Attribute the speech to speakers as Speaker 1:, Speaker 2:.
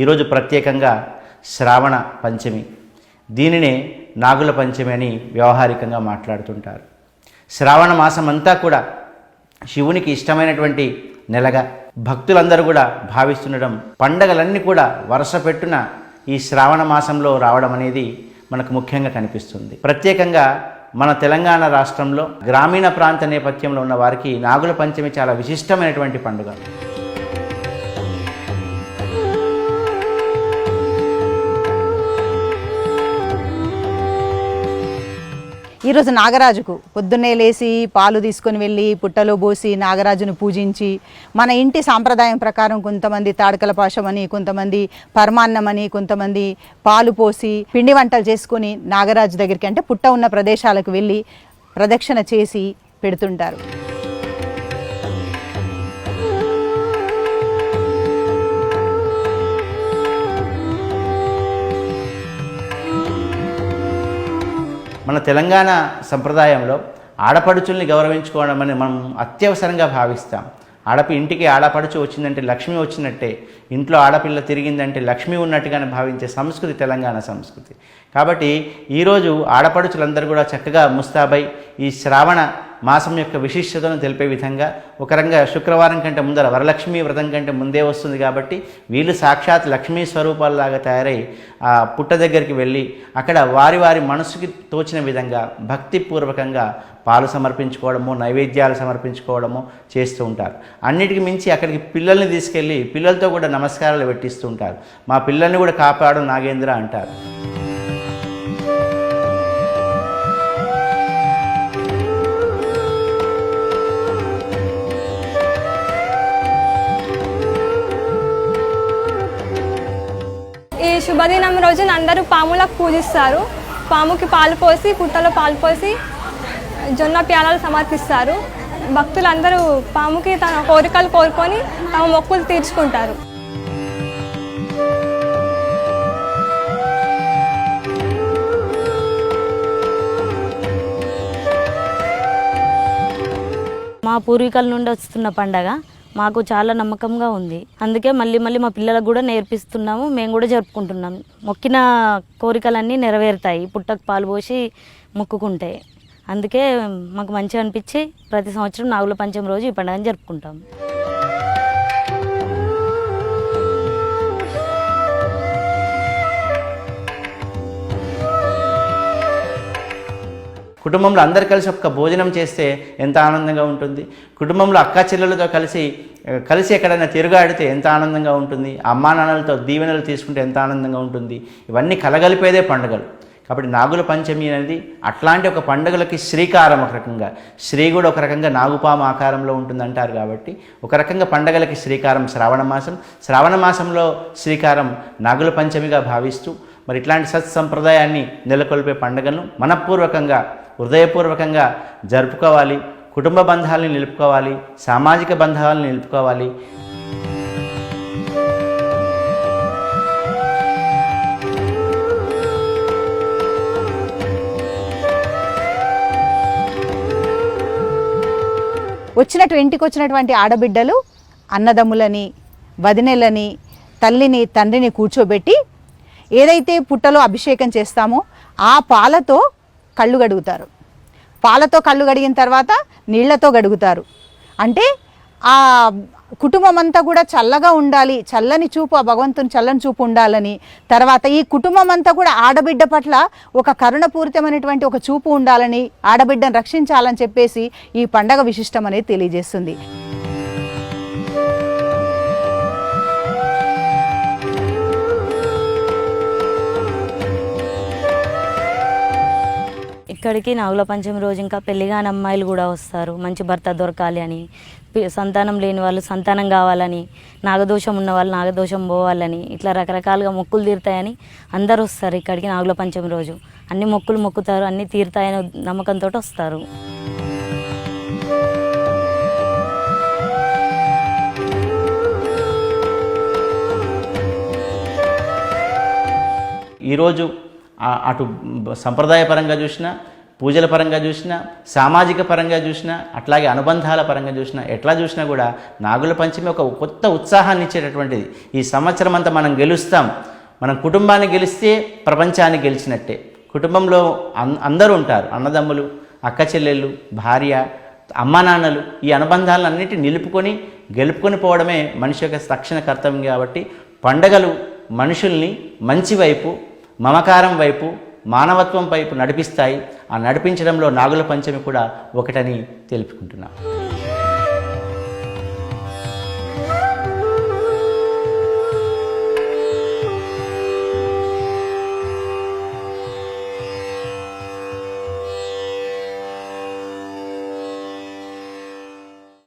Speaker 1: ఈరోజు ప్రత్యేకంగా శ్రావణ పంచమి. దీనినే నాగుల పంచమి అని వ్యవహారికంగా మాట్లాడుతుంటారు. శ్రావణ మాసం అంతా కూడా శివునికి ఇష్టమైనటువంటి నెలగా భక్తులందరూ కూడా భావిస్తుండడం పండగలన్నీ కూడా వరుస పెట్టున ఈ శ్రావణ మాసంలో రావడం అనేది మనకు ముఖ్యంగా కనిపిస్తుంది. ప్రత్యేకంగా మన తెలంగాణ రాష్ట్రంలో గ్రామీణ ప్రాంత నేపథ్యంలో ఉన్న వారికి నాగుల పంచమి చాలా విశిష్టమైనటువంటి పండుగ.
Speaker 2: ఈరోజు నాగరాజుకు పొద్దున్నే లేచి పాలు తీసుకొని వెళ్ళి పుట్టలో పోసి నాగరాజును పూజించి మన ఇంటి సాంప్రదాయం ప్రకారం కొంతమంది తాడకల పాశమని కొంతమంది పరమాన్నమని కొంతమంది పాలు పోసి పిండి వంటలు చేసుకొని నాగరాజు దగ్గరికి అంటే పుట్ట ఉన్న ప్రదేశాలకు వెళ్ళి ప్రదక్షిణ చేసి పెడుతుంటారు.
Speaker 1: మన తెలంగాణ సంప్రదాయంలో ఆడపడుచుల్ని గౌరవించుకోవడం అని మనం అత్యవసరంగా భావిస్తాం. ఆడపి ఇంటికి ఆడపడుచు వచ్చిందంటే లక్ష్మి వచ్చినట్టే ఇంట్లో ఆడపిల్ల తిరిగిందంటే లక్ష్మి ఉన్నట్టుగానే భావించే సంస్కృతి తెలంగాణ సంస్కృతి. కాబట్టి ఈరోజు ఆడపడుచులందరూ కూడా చక్కగా ముస్తాబై ఈ శ్రావణ మాసం యొక్క విశిష్టతను తెలిపే విధంగా ఒక రంగా శుక్రవారం కంటే ముందర వరలక్ష్మి వ్రతం కంటే ముందే వస్తుంది కాబట్టి వీళ్ళు సాక్షాత్ లక్ష్మీ స్వరూపాలలాగా తయారై ఆ పుట్ట దగ్గరికి వెళ్ళి అక్కడ వారి వారి మనసుకి తోచిన విధంగా భక్తిపూర్వకంగా పాలు సమర్పించుకోవడము నైవేద్యాలు సమర్పించుకోవడము చేస్తూ ఉంటారు. అన్నిటికి మించి అక్కడికి పిల్లల్ని తీసుకెళ్ళి పిల్లలతో కూడా నమస్కారాలు పెట్టిస్తూ ఉంటారు. మా పిల్లల్ని కూడా కాపాడు నాగేంద్ర అంటారు.
Speaker 3: శుభదినం రోజున అందరూ పాములకు పూజిస్తారు. పాముకి పాలు పోసి పుట్టలో పాలు పోసి జొన్న ప్యాలాలు సమర్పిస్తారు. భక్తులందరూ పాముకి తన కోరికలు కోరుకొని తమ మొక్కులు తీర్చుకుంటారు.
Speaker 4: మా పూర్వీకుల నుండి వస్తున్న పండగ. మాకు చాలా నమ్మకంగా ఉంది. అందుకే మళ్ళీ మళ్ళీ మా పిల్లలకు కూడా నేర్పిస్తున్నాము. మేము కూడా జరుపుకుంటున్నాం. మొక్కిన కోరికలన్నీ నెరవేరుతాయి. పుట్టకు పాలు పోసి మొక్కుకుంటే. అందుకే మాకు మంచిగా అనిపించి ప్రతి సంవత్సరం నాగుల పంచమి రోజు ఈ పండుగను జరుపుకుంటాం.
Speaker 1: కుటుంబంలో అందరు కలిసి ఒక్క భోజనం చేస్తే ఎంత ఆనందంగా ఉంటుంది? కుటుంబంలో అక్క చెల్లెలతో కలిసి కలిసి ఎక్కడైనా తిరుగాడితే ఎంత ఆనందంగా ఉంటుంది? అమ్మా నాన్నలతో దీవెనలు తీసుకుంటే ఎంత ఆనందంగా ఉంటుంది? ఇవన్నీ కలగలిపేదే పండుగలు. కాబట్టి నాగుల పంచమి అనేది అట్లాంటి ఒక పండుగలకి శ్రీకారం ఒక రకంగా. శ్రీ కూడా ఒక రకంగా నాగుపాము ఆకారంలో ఉంటుందంటారు కాబట్టి ఒక రకంగా పండగలకి శ్రీకారం శ్రావణ మాసం. శ్రావణ మాసంలో శ్రీకారం నాగుల పంచమిగా భావిస్తూ మరి ఇట్లాంటి సత్సంప్రదాయాన్ని నెలకొల్పే పండుగను మనపూర్వకంగా హృదయపూర్వకంగా జరుపుకోవాలి కుటుంబ బంధాలను నిలుపుకోవాలి సామాజిక బంధాలను నిలుపుకోవాలి.
Speaker 2: వచ్చినట్టు ఇంటికి వచ్చినటువంటి ఆడబిడ్డలు అన్నదమ్ములని వదినెలని తల్లిని తండ్రిని కూర్చోబెట్టి ఏదైతే పుట్టలో అభిషేకం చేస్తామో ఆ పాలతో కళ్ళు గడుగుతారు పాలతో కళ్ళు గడిగిన తర్వాత నీళ్ళతో గడుగుతారు అంటే ఆ కుటుంబం అంతా కూడా చల్లగా ఉండాలి చల్లని చూపు ఆ భగవంతుని చల్లని చూపు ఉండాలని తర్వాత ఈ కుటుంబం అంతా కూడా ఆడబిడ్డ పట్ల ఒక కరుణపూరితమైనటువంటి ఒక చూపు ఉండాలని ఆడబిడ్డను రక్షించాలని చెప్పేసి ఈ పండగ విశిష్టం అనేది తెలియజేస్తుంది.
Speaker 4: ఇక్కడికి నాగుల పంచమి రోజు ఇంకా పెళ్ళిగాని అమ్మాయిలు కూడా వస్తారు. మంచి భర్త దొరకాలి అని. సంతానం లేని వాళ్ళు సంతానం కావాలని నాగదోషం ఉన్న వాళ్ళు నాగదోషం పోవాలని ఇట్లా రకరకాలుగా మొక్కులు తీరుతాయని అందరూ వస్తారు ఇక్కడికి నాగుల పంచమి రోజు. అన్ని మొక్కులు మొక్కుతారు అన్ని తీరుతాయని నమ్మకంతో వస్తారు.
Speaker 1: ఈరోజు అటు సంప్రదాయపరంగా చూసినా పూజల పరంగా చూసినా సామాజిక పరంగా చూసినా అట్లాగే అనుబంధాల పరంగా చూసినా ఎట్లా చూసినా కూడా నాగుల పంచమి ఒక కొత్త ఉత్సాహాన్ని ఇచ్చేటటువంటిది. ఈ సంవత్సరం అంతా మనం గెలుస్తాం. మనం కుటుంబాన్ని గెలిస్తే ప్రపంచాన్ని గెలిచినట్టే. కుటుంబంలో అన్ అందరూ ఉంటారు. అన్నదమ్ములు అక్క చెల్లెళ్ళు భార్య అమ్మా నాన్నలు ఈ అనుబంధాలన్నిటి నిలుపుకొని గెలుపుకొని పోవడమే మనిషి యొక్క తక్షణ కర్తవ్యం కాబట్టి పండగలు మనుషుల్ని మంచి వైపు మమకారం వైపు మానవత్వం వైపు నడిపిస్తాయి. ఆ నడిపించడంలో నాగుల పంచమి కూడా ఒకటని తెలుపుకుంటున్నాం.